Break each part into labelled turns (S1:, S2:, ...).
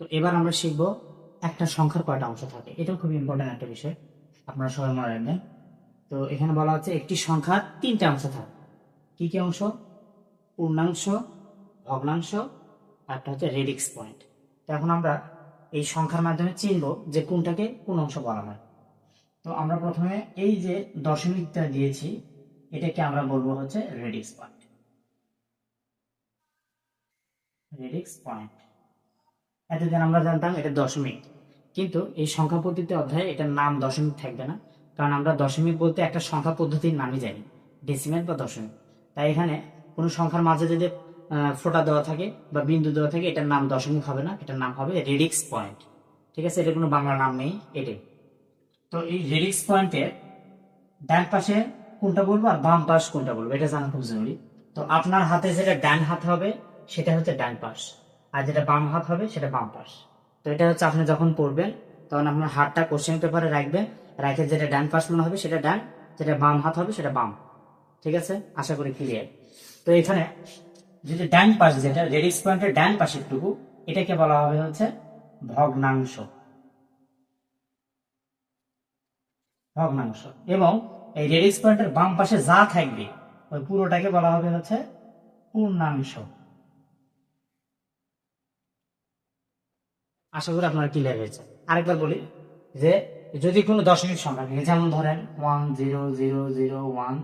S1: তো এবার আমরা শিখব একটা সংখ্যার কয়টা অংশ থাকে। এটাও খুব ইম্পর্টেন্ট একটা বিষয়। আপনারা সবাই মনে রাখবেন। তো এখানে বলা হচ্ছে একটি সংখ্যার তিনটা অংশ থাকে। কি কি অংশ? পূর্ণাংশ ভগ্নাংশ আর একটা হচ্ছে রেডিক্স পয়েন্ট। তো এখন আমরা এই সংখ্যার মাধ্যমে চিনব যে কোনটাকে কোন অংশ বলা হয়। তো আমরা প্রথমে এই যে দশমিকটা দিয়েছি, এটাকে আমরা বলব হচ্ছে রেডিক্স পয়েন্ট। Radix point. এতদিন আমরা জানতাম এটা দশমিক। কিন্তু এই সংখ্যা পদ্ধতি অধ্যায়ে এটার নাম দশমিক থাকবে না, কারণ আমরা দশমিক বলতে একটা সংখ্যা পদ্ধতির নামই জানি ডেসিমেল বা দশমিক। তাই এখানে কোনো সংখ্যার মাঝে যদি ফোঁটা দেওয়া থাকে বা বিন্দু দেওয়া থাকে, এটার নাম দশমিক হবে না, এটার নাম হবে রেডিক্স পয়েন্ট ঠিক আছে? এটা কোনো বাংলা নাম নেই, এটাই। তো এই রেডিক্স পয়েন্টের ডান পাশে কোনটা বলব আর বাম পাশ কোনটা বলব? এটা জানা খুব জরুরি। তো আপনার হাতে যেটা ডান হাত হবে, সেটা হচ্ছে ডান পাশ। আর যেটা বাম হাত হবে সেটা বাম পাশ। তো এটা হচ্ছে আপনি যখন পড়বেন, তখন আপনার হাতটা কোশ্চেন পেপারে রাখবেন, রাখে যেটা ডান পাশ মনে হবে সেটা ডান, যেটা বাম হাত হবে সেটা বাম। ঠিক আছে? আশা করি ক্লিয়ার তো এখানে যদি ডান পাশ যেটা রেডিক্স পয়েন্টের ডান পাশেরটুকু, এটাকে বলা হবে হচ্ছে ভগ্নাংশ। ভগ্নাংশ। এবং এই রেডিক্স পয়েন্টের বাম পাশে যা থাকবে, ওই পুরোটাকে বলা হবে হচ্ছে পূর্ণাংশ। আশা করি আপনার ক্লিয়ার হয়েছে। আরেকবার বলি যে, যদি কোনো দশমিক সংখ্যা থাকে যেমন ধরেন one zero zero zero one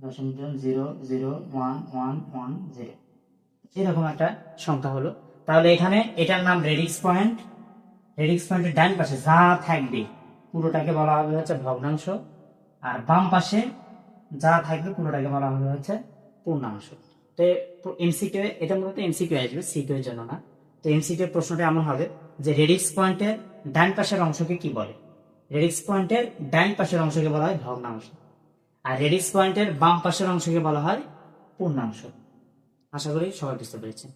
S1: দশমিক zero zero one one one zero এরকম একটা সংখ্যা হলো। তাহলে এখানে এটার নাম রেডিক্স পয়েন্ট রেডিক্স পয়েন্টের ডান পাশে যা থাকবে, পুরোটাকে বলা হবে হচ্ছে ভগ্নাংশ, আর বাম পাশে যা থাকবে, পুরোটাকে বলা হবে হচ্ছে পূর্ণাংশ। তো এমসিকিউ, এটা মূলত এমসিকিউ আসবে, সিকিউ এর জন্য না। তো এমসিকিউ প্রশ্নটা এমন হবে যে রেডিক্স পয়েন্টের ডান পাশের অংশকে কি বলে? রেডিক্স পয়েন্টের ডান পাশের অংশকে বলা হয় ভগ্নাংশ। আর রেডিক্স পয়েন্টের বাম পাশের অংশকে বলা হয় পূর্ণাংশ। আশা করি সবাই বুঝতে পেরেছেন।